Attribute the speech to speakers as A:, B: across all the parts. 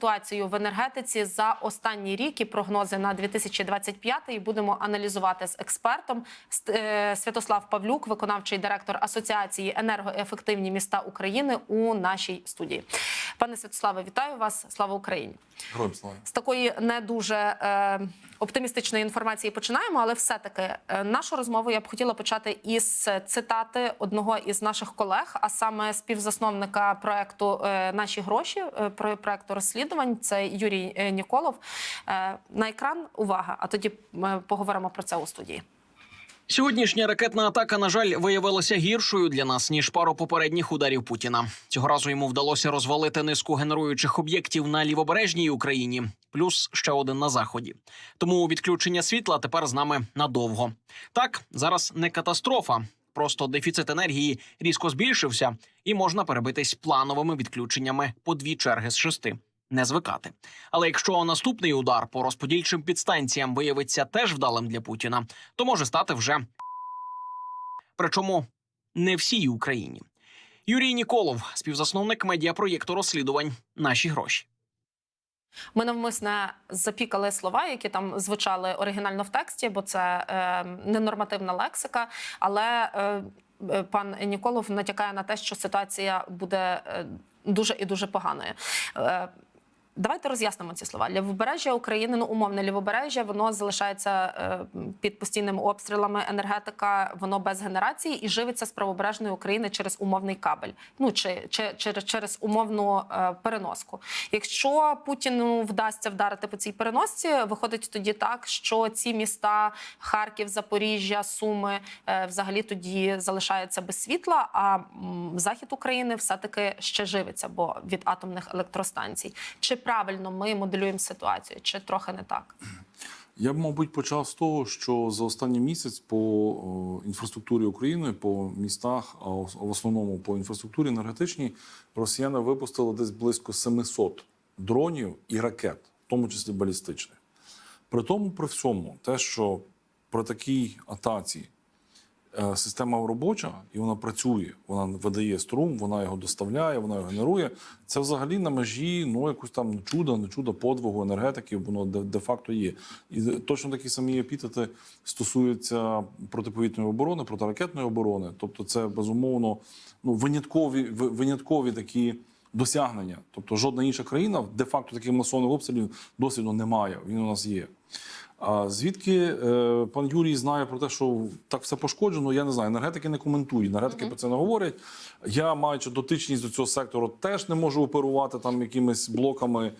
A: ситуацію в енергетиці за останній рік і прогнози на 2025 і будемо аналізувати з експертом е, Святослав Павлюк, виконавчий директор Асоціації енергоефективні міста України у нашій студії. Пане Святославе, вітаю вас! Слава Україні!
B: Героям слава.
A: З такої не дуже е, оптимістичної інформації починаємо, але все-таки е, нашу розмову я б хотіла почати із цитати одного із наших колег, а саме співзасновника проекту е, Наші гроші е, про проекту розслідувань. Це Юрій е, Ніколов. Е, на екран увага, а тоді ми поговоримо про це у студії.
C: Сьогоднішня ракетна атака, на жаль, виявилася гіршою для нас ніж пару попередніх ударів Путіна. Цього разу йому вдалося розвалити низку генеруючих об'єктів на лівобережній Україні, плюс ще один на заході. Тому відключення світла тепер з нами надовго. Так, зараз не катастрофа, просто дефіцит енергії різко збільшився, і можна перебитись плановими відключеннями по дві черги з шести. Не звикати. Але якщо наступний удар по розподільчим підстанціям виявиться теж вдалим для Путіна, то може стати вже причому не всій Україні. Юрій Ніколов, співзасновник медіапроєкту розслідувань Наші гроші.
A: Ми навмисне запікали слова, які там звучали оригінально в тексті, бо це е, ненормативна лексика. Але е, е, пан Ніколов натякає на те, що ситуація буде е, дуже і дуже поганою. Е, Давайте роз'яснимо ці слова. Лівобережжя України, ну умовне лівобережжя, воно залишається е, під постійними обстрілами. Енергетика, воно без генерації і живиться з правобережної України через умовний кабель. Ну чи, чи, через, через умовну е, переноску. Якщо Путіну вдасться вдарити по цій переносці, виходить тоді так, що ці міста Харків, Запоріжжя, Суми е, взагалі тоді залишаються без світла. А м, захід України все таки ще живиться, бо від атомних електростанцій. Чи правильно ми моделюємо ситуацію, чи трохи не так?
B: Я б, мабуть, почав з того, що за останній місяць по інфраструктурі України, по містах, а в основному по інфраструктурі енергетичній, росіяни випустили десь близько 700 дронів і ракет, в тому числі балістичних. При тому, при всьому, те, що при такій атаці система робоча і вона працює, вона видає струм, вона його доставляє, вона його генерує. Це взагалі на межі ну якось там чуда, не чуда подвигу енергетики, воно де- де-факто є. І точно такі самі епітети стосуються протиповітряної оборони, протиракетної оборони. Тобто, це безумовно ну виняткові виняткові такі. Досягнення, тобто жодна інша країна де-факто таких масових обстрілів досвіду немає. Він у нас є. А звідки е, пан Юрій знає про те, що так все пошкоджено? Я не знаю. Енергетики не коментують. Енергетики про це не говорять. Я, маючи дотичність до цього сектору, теж не можу оперувати там якимись блоками,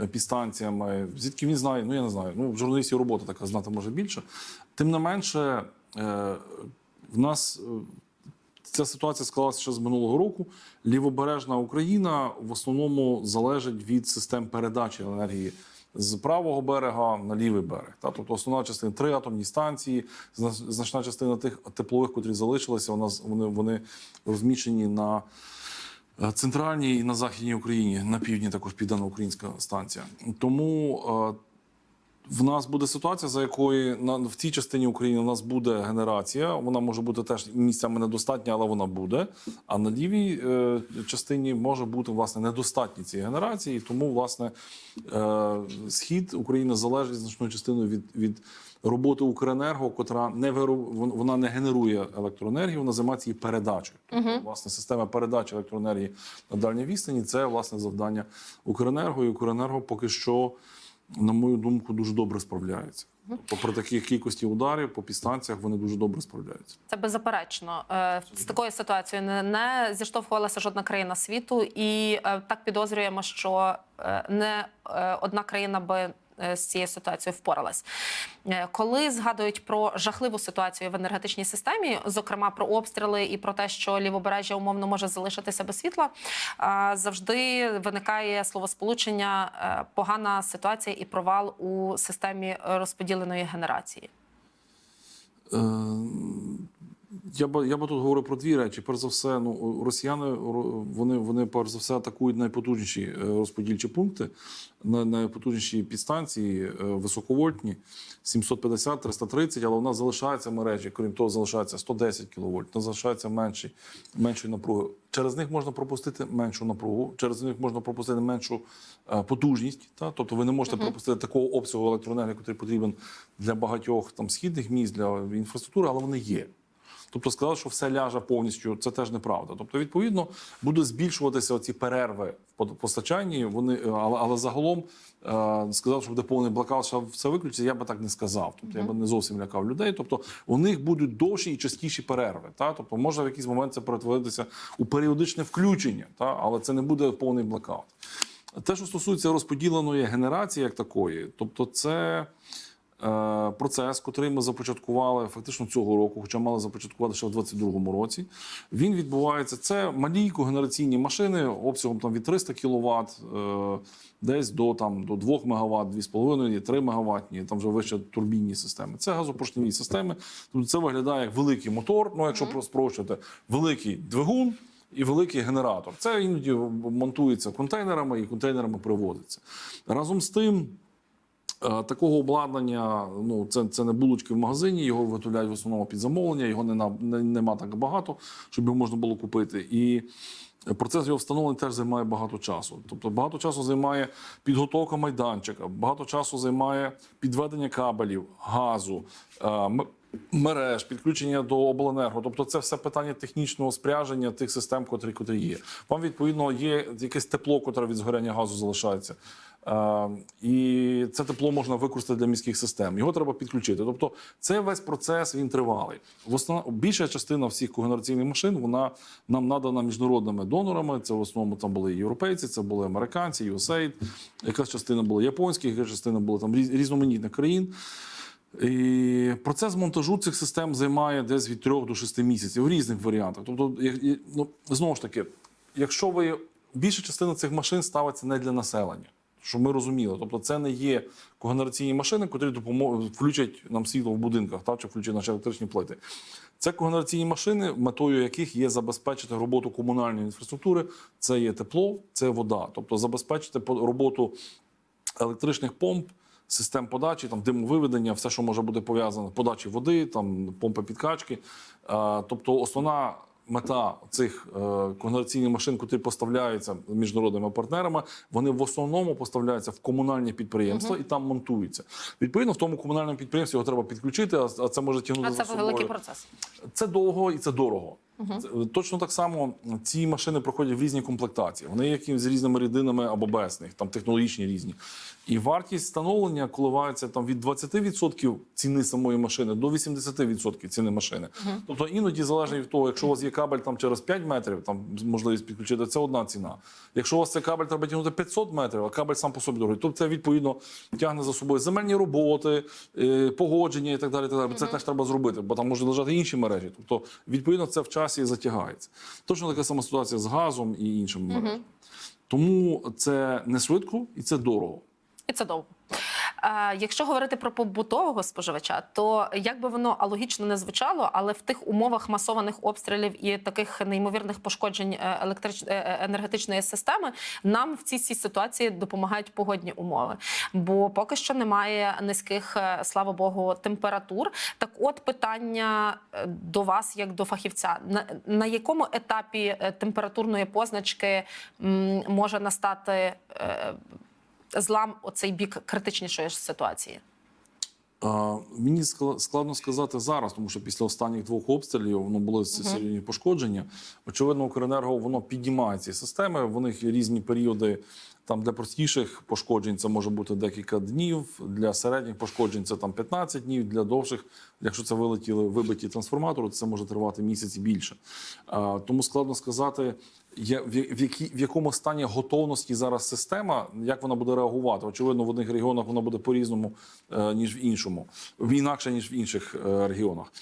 B: е, підстанціями. Звідки він знає? Ну я не знаю. Ну, в журналістів робота така знати може більше. Тим не менше, е, в нас. Ця ситуація склалася ще з минулого року. Лівобережна Україна в основному залежить від систем передачі енергії з правого берега на лівий берег. Та тобто основна частина три атомні станції, значна частина тих теплових, котрі залишилися, нас вони, вони розміщені на е, центральній і на західній Україні, на півдні також південно-українська станція. Тому е, в нас буде ситуація, за якої на в цій частині України у нас буде генерація. Вона може бути теж місцями недостатня, але вона буде. А на лівій е, частині може бути власне недостатні цієї генерації. Тому власне е, схід України залежить значною частиною від, від роботи Укренерго, котра не виру, вона не генерує електроенергію, вона займається її передачею. Тобто, власне, система передачі електроенергії на дальній відстані це власне завдання Укренерго. І Укренерго поки що на мою думку, дуже добре справляється. Тобто при такій кількості ударів по підстанціях вони дуже добре справляються.
A: Це беззаперечно. Е, З такою ситуацією не, не зіштовхувалася жодна країна світу, і е, так підозрюємо, що е, не одна країна би з цією ситуацією впоралась. Е, Коли згадують про жахливу ситуацію в енергетичній системі, зокрема про обстріли і про те, що лівобережжя умовно може залишитися без світла, е, завжди виникає словосполучення е, погана ситуація і провал у системі розподіленої генерації.
B: Я би я би тут говорив про дві речі. Перш за все, ну росіяни вони, вони перш за все атакують найпотужніші е, розподільчі пункти, на- найпотужніші підстанції е, високовольтні 750, 330, але у нас залишаються мережі, крім того, залишається 110 кВт, у нас залишається менші, меншої напруги. Через них можна пропустити меншу напругу, через них можна пропустити меншу е, потужність. Та? Тобто ви не можете пропустити такого обсягу електроенергії, який потрібен для багатьох там східних міст, для інфраструктури, але вони є. Тобто сказати, що все ляже повністю, це теж неправда. Тобто, відповідно, будуть збільшуватися ці перерви в постачанні. Вони е, але, але загалом е, сказав, що буде повний блокаут, що все виключиться. Я би так не сказав. Тобто я би не зовсім лякав людей. Тобто у них будуть довші і частіші перерви. Та тобто може в якийсь момент це перетворитися у періодичне включення, та але це не буде повний блокаут. Те, що стосується розподіленої генерації, як такої, тобто це процес, який ми започаткували фактично цього року, хоча мали започаткувати ще в 2022 році. Він відбувається. Це малі когенераційні машини обсягом там від 300 кВт, е, десь до там до 2 МВт, 2,5, 3 МВт, там вже вище турбінні системи. Це газопоршневі системи. Тобто це виглядає як великий мотор. Ну, якщо mm спрощувати, великий двигун і великий генератор. Це іноді монтується контейнерами і контейнерами привозиться. Разом з тим. Е, Такого обладнання, ну це, це не булочки в магазині, його виготовляють в основному під замовлення, його не, на, не нема так багато, щоб його можна було купити. І процес його встановлення теж займає багато часу. Тобто багато часу займає підготовка майданчика, багато часу займає підведення кабелів, газу, е, мереж, підключення до обленерго. Тобто, це все питання технічного спряження тих систем, котрі, котрі є. Вам відповідно є якесь тепло, котре від згоряння газу залишається. Е, і це тепло можна використати для міських систем. Його треба підключити. Тобто, це весь процес він тривалий. В основному більша частина всіх когенераційних машин вона нам надана міжнародними донорами. Це в основному там були європейці, це були американці, USAID, якась частина була японських, якась частина була там різноманітних країн. І процес монтажу цих систем займає десь від 3 до 6 місяців в різних варіантах. Тобто, ну, знову ж таки, якщо ви більша частина цих машин ставиться не для населення, щоб ми розуміли. Тобто, це не є когенераційні машини, котрі допоможуть включать нам світло в будинках та чи включать наші електричні плити. Це когенераційні машини, метою яких є забезпечити роботу комунальної інфраструктури. Це є тепло, це вода. Тобто забезпечити роботу електричних помп, систем подачі, там димовиведення, все, що може бути пов'язане, подачі води, там помпи підкачки. Е, Тобто, основна мета цих конгресійних машин, які поставляються міжнародними партнерами, вони в основному поставляються в комунальні підприємства і там монтуються. Відповідно, в тому комунальному підприємстві його треба підключити, а це може тягнути
A: А це великий процес.
B: Це довго і це дорого. Це- Точно так само ці машини проходять в різні комплектації. Вони які з різними рідинами або без них, там технологічні різні. І вартість встановлення коливається там від 20% ціни самої машини до 80% ціни машини. Тобто іноді залежно від того, якщо у вас є кабель там через 5 метрів, там можливість підключити, це одна ціна. Якщо у вас цей кабель треба тягнути 500 метрів, а кабель сам по собі дорогий, то це відповідно тягне за собою земельні роботи, е, погодження і так далі. Так далі. Це теж треба зробити, бо там можуть лежати інші мережі. Тобто, відповідно, це в часі затягається. Точно така сама ситуація з газом і іншими мережами. Тому це не швидко і це дорого.
A: І це довго. Якщо говорити про побутового споживача, то як би воно логічно не звучало, але в тих умовах масованих обстрілів і таких неймовірних пошкоджень е, електрич... е, е, енергетичної системи нам в цій ситуації допомагають погодні умови. Бо поки що немає низьких, слава Богу, температур. Так, от питання до вас, як до фахівця, на, на якому етапі температурної позначки може настати? Злам оцей бік критичнішої ситуації?
B: Мені складно сказати зараз, тому що після останніх двох обстрілів воно були серйозні пошкодження. Очевидно, Укренерго воно піднімає ці системи. В них є різні періоди. Там для простіших пошкоджень це може бути декілька днів, для середніх пошкоджень це там 15 днів, для довших, якщо це вилетіли вибиті трансформатори, це може тривати місяць і більше. Тому складно сказати, в, якому стані готовності зараз система, як вона буде реагувати. Очевидно, в одних регіонах вона буде по-різному, е, ніж в іншому, інакше, ніж в інших е, регіонах.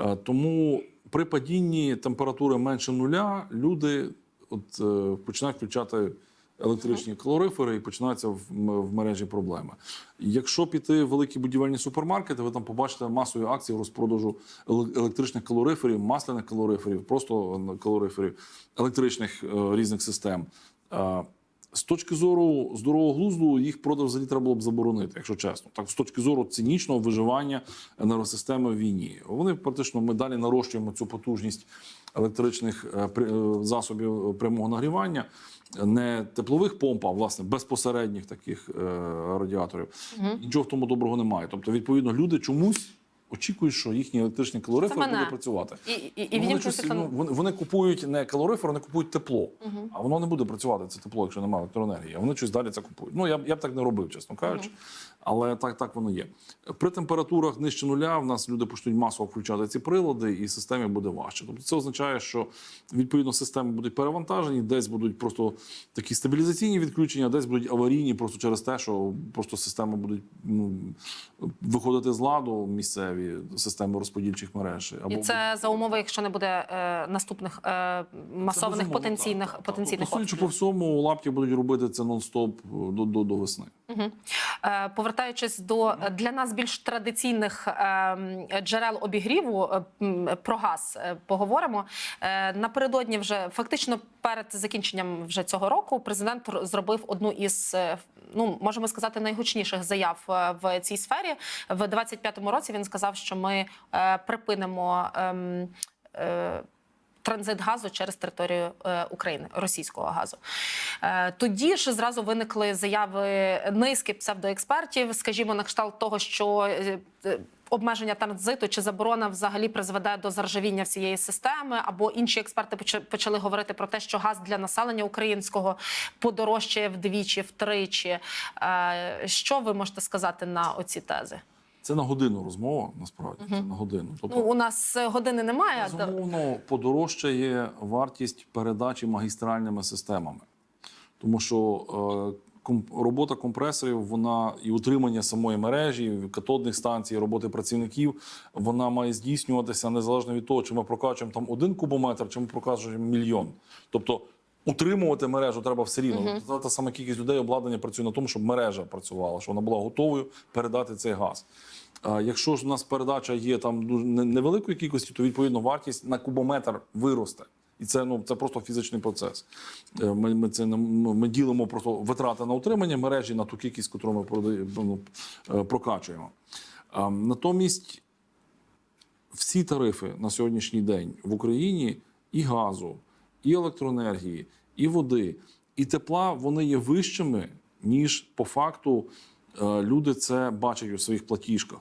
B: Е, тому при падінні температури менше нуля люди от, починають включати електричні калорифери і починаються в, в мережі проблеми. Якщо піти в великі будівельні супермаркети, ви там побачите масові акції розпродажу електричних калориферів, масляних калориферів, просто е, калориферів, електричних е, різних систем. Е, з точки зору здорового глузду, їх продаж взагалі треба було б заборонити, якщо чесно. Так, з точки зору цинічного виживання енергосистеми в війні. Вони практично ми далі нарощуємо цю потужність електричних е, е, засобів прямого нагрівання, не теплових помп, а власне безпосередніх таких е, радіаторів. Нічого в тому доброго немає. Тобто, відповідно, люди чомусь. Очікують, що їхні електричні калорифери
A: мене.
B: буде працювати.
A: І, і, і
B: Ну, вони, щось, ну, вони, вони купують не калорифер, вони купують тепло. А воно не буде працювати, це тепло, якщо немає електроенергії. А вони щось далі це купують. Ну, я, б- я б так не робив, чесно кажучи. Але так, так воно є. При температурах нижче нуля в нас люди почнуть масово включати ці прилади, і системі буде важче. Тобто це означає, що відповідно системи будуть перевантажені, десь будуть просто такі стабілізаційні відключення, десь будуть аварійні, просто через те, що просто системи будуть ну, виходити з ладу місцеві системи розподільчих мереж.
A: І це за умови, якщо не буде е, наступних е, масованих потенційних
B: так, так.
A: потенційних
B: Тобто, по всьому, лапті будуть робити це нон-стоп до, до, до весни.
A: Мгм. Е, Повертаючись до е, для нас більш традиційних е, джерел обігріву е, про газ, е, поговоримо напередодні. Вже фактично перед закінченням вже цього року президент зробив одну із ну можемо сказати найгучніших заяв в цій сфері. В 25-му році він сказав, що ми припинимо. Транзит газу через територію е, України, російського газу. Е, тоді ж зразу виникли заяви низки псевдоекспертів, скажімо, на кшталт того, що е, обмеження транзиту чи заборона взагалі призведе до заржавіння всієї системи. Або інші експерти поча- почали говорити про те, що газ для населення українського подорожчає вдвічі, втричі. Що ви можете сказати на оці тези?
B: Це на годину розмова, насправді. Це на годину. Тобто,
A: Ну, у нас е, години немає.
B: Безумовно, подорожчає вартість передачі магістральними системами, тому що е, ком- робота компресорів, вона і утримання самої мережі, катодних станцій, роботи працівників, вона має здійснюватися незалежно від того, чи ми прокачуємо там один кубометр, чи ми прокачуємо мільйон. Тобто утримувати мережу треба все рівно. Та, та сама кількість людей обладнання працює на тому, щоб мережа працювала, щоб вона була готовою передати цей газ. А Якщо ж у нас передача є там дуже невеликої кількості, то відповідно вартість на кубометр виросте. І це ну це просто фізичний процес. Е, Ми, ми це ми ділимо просто витрати на утримання мережі на ту кількість, яку ми продаємо, ну, е, прокачуємо. А, Натомість всі тарифи на сьогоднішній день в Україні і газу, і електроенергії, і води, і тепла вони є вищими, ніж по факту е, люди це бачать у своїх платіжках.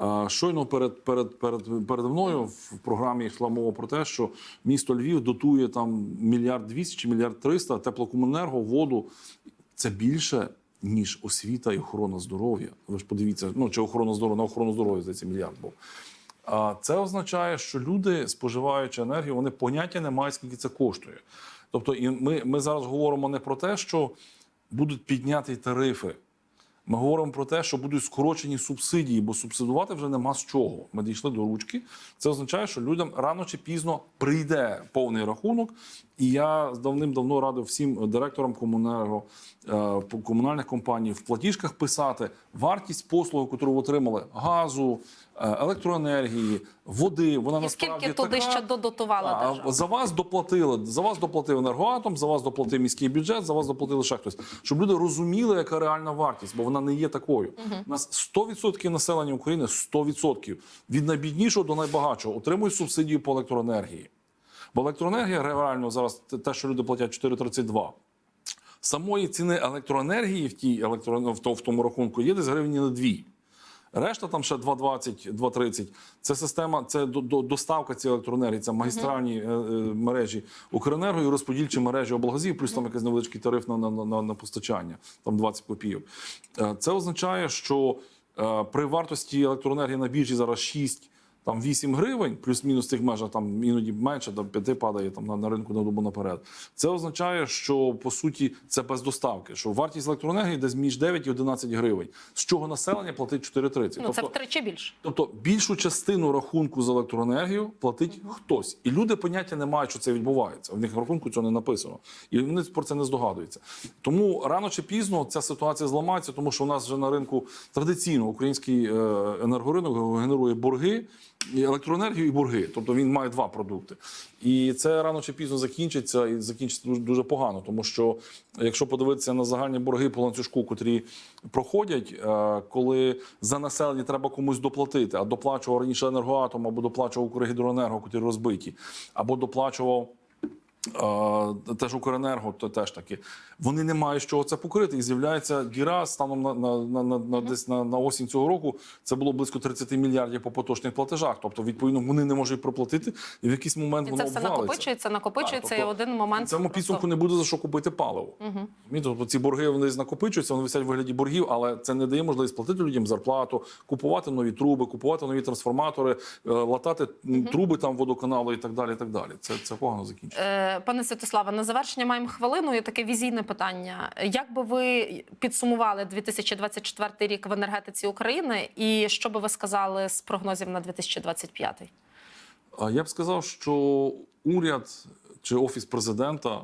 B: Е, Щойно перед, перед, перед, перед мною в програмі йшла мова про те, що місто Львів дотує там мільярд двісті чи мільярд триста теплокомунерго, воду. Це більше, ніж освіта і охорона здоров'я. Ви ж подивіться, ну чи охорона здоров'я на охорону здоров'я здається мільярд був. А це означає, що люди, споживаючи енергію, вони поняття не мають, скільки це коштує. Тобто, і ми, ми зараз говоримо не про те, що будуть підняти тарифи. Ми говоримо про те, що будуть скорочені субсидії, бо субсидувати вже нема з чого. Ми дійшли до ручки. Це означає, що людям рано чи пізно прийде повний рахунок. І я давним-давно радив всім директорам комунального е, комунальних компаній в платіжках писати вартість послуги, яку ви отримали газу, е, електроенергії, води. Вона
A: І
B: насправді
A: скільки туди
B: така,
A: ще додотувала держава?
B: за вас доплатили, за вас доплатив енергоатом, за вас доплатив міський бюджет, за вас доплатили ще хтось. Щоб люди розуміли, яка реальна вартість, бо вона не є такою. У нас 100% населення України, 100% від найбіднішого до найбагатшого отримують субсидію по електроенергії. Бо електроенергія реально зараз те- що люди платять 4,32. Самої ціни електроенергії в тій електро... в тому рахунку є десь гривні на дві. Решта там ще 2,20, 2,30. Це система, це до, до, доставка цієї електроенергії, це магістральні е, е, мережі Укренерго і розподільчі мережі облгазів, плюс там якийсь невеличкий тариф на, на, на, на постачання, там 20 копійок. Е, Це означає, що е, при вартості електроенергії на біржі зараз 6, там 8 гривень, плюс-мінус в тих межах, там іноді менше, до 5 падає там на, на ринку на добу наперед. Це означає, що по суті це без доставки. Що вартість електроенергії десь між 9 і 11 гривень, з чого населення платить 4,30.
A: Ну це втричі більше.
B: Тобто більшу частину рахунку за електроенергію платить хтось, і люди поняття не мають, що це відбувається. В них в рахунку цього не написано, і вони про це не здогадуються. Тому рано чи пізно ця ситуація зламається, тому що у нас вже на ринку традиційно український е, енергоринок генерує борги. Електроенергію і борги, тобто він має два продукти, і це рано чи пізно закінчиться, і закінчиться дуже, дуже погано. Тому що якщо подивитися на загальні борги по ланцюжку, котрі проходять, е, коли за населення треба комусь доплатити, а доплачував раніше енергоатом або доплачував Укргідроенерго, котрі розбиті, або доплачував. Е, Теж Укренерго, то теж таки. Вони не мають з чого це покрити. І з'являється діра станом на, на, на, на, на, десь на, на осінь цього року. Це було близько 30 мільярдів по поточних платежах. Тобто, відповідно, вони не можуть проплатити, і в якийсь момент
A: І
B: воно
A: це все
B: обвалиться.
A: накопичується, накопичується,
B: Так,
A: і
B: тобто
A: один момент
B: В цьому
A: просто-
B: підсумку не буде за що купити паливо. Угу. Тобто ці борги вони накопичуються, вони висять в вигляді боргів, але це не дає можливість платити людям зарплату, купувати нові труби, купувати нові трансформатори, е, латати м, труби там водоканалу і так далі. І так далі. Це, це погано закінчиться.
A: Пане Святославе, на завершення маємо хвилину і таке візійне питання. Як би ви підсумували 2024 рік в енергетиці України, і що би ви сказали з прогнозів на 2025?
B: А я б сказав, що уряд чи офіс президента.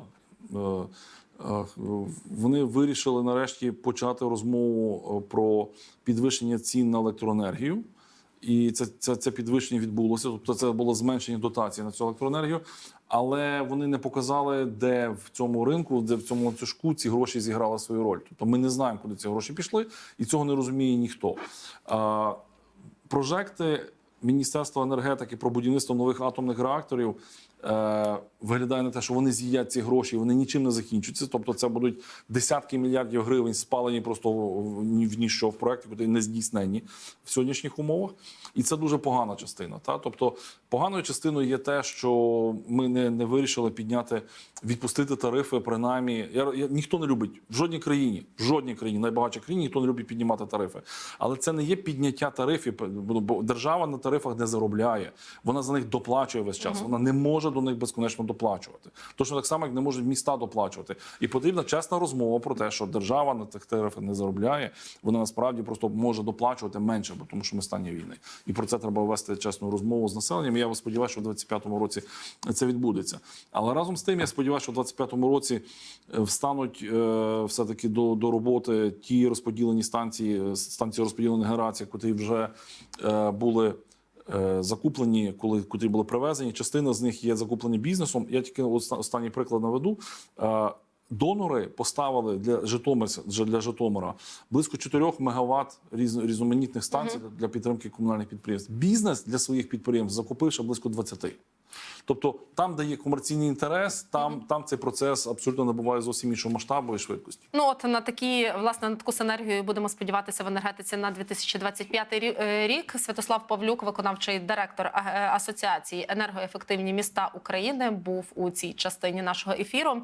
B: е, е, Вони вирішили нарешті почати розмову е, про підвищення цін на електроенергію. І це, це, це підвищення відбулося. Тобто це було зменшення дотації на цю електроенергію. Але вони не показали, де в цьому ринку, де в цьому ланцюжку ці гроші зіграли свою роль. Тобто ми не знаємо, куди ці гроші пішли, і цього не розуміє ніхто. А, прожекти Міністерства енергетики про будівництво нових атомних реакторів виглядає на те, що вони з'їдять ці гроші, вони нічим не закінчаться. Тобто, це будуть десятки мільярдів гривень спалені просто в, в, ні в ніщо в проекті, які не здійснені в сьогоднішніх умовах. І це дуже погана частина. Та? Тобто, поганою частиною є те, що ми не, не вирішили підняти, відпустити тарифи, принаймні. Я, я, ніхто не любить в жодній країні, в жодній країні, найбагатшій країні, ніхто не любить піднімати тарифи. Але це не є підняття тарифів, бо бо держава на тарифах не заробляє. Вона за них доплачує весь час. Вона не може до них безконечно доплачувати. Точно так само, як не можуть міста доплачувати. І потрібна чесна розмова про те, що держава на тих тарифах не заробляє. Вона насправді просто може доплачувати менше, бо тому що ми стані війни. І про це треба вести чесну розмову з населенням. І Я сподіваюся, що в 25-му році це відбудеться. Але разом з тим, я сподіваюся, що в 25-му році е, встануть е, все-таки до, до роботи ті розподілені станції, е, станції розподіленої генерації, котрі вже е, були. Е, Закуплені, коли котрі були привезені. Частина з них є закуплені бізнесом. Я тільки оста- останній приклад наведу. Е, Донори поставили для Житомирця для Житомира близько 4 мегаватт різ, різноманітних станцій для підтримки комунальних підприємств. Бізнес для своїх підприємств закупивши близько 20. Тобто, там, де є комерційний інтерес, там, там цей процес абсолютно набуває зовсім іншого масштабу і швидкості.
A: Ну от на такі власне на таку синергію будемо сподіватися в енергетиці на 2025 рі- е, рік. Святослав Павлюк, виконавчий директор е, Асоціації енергоефективні міста України, був у цій частині нашого ефіру.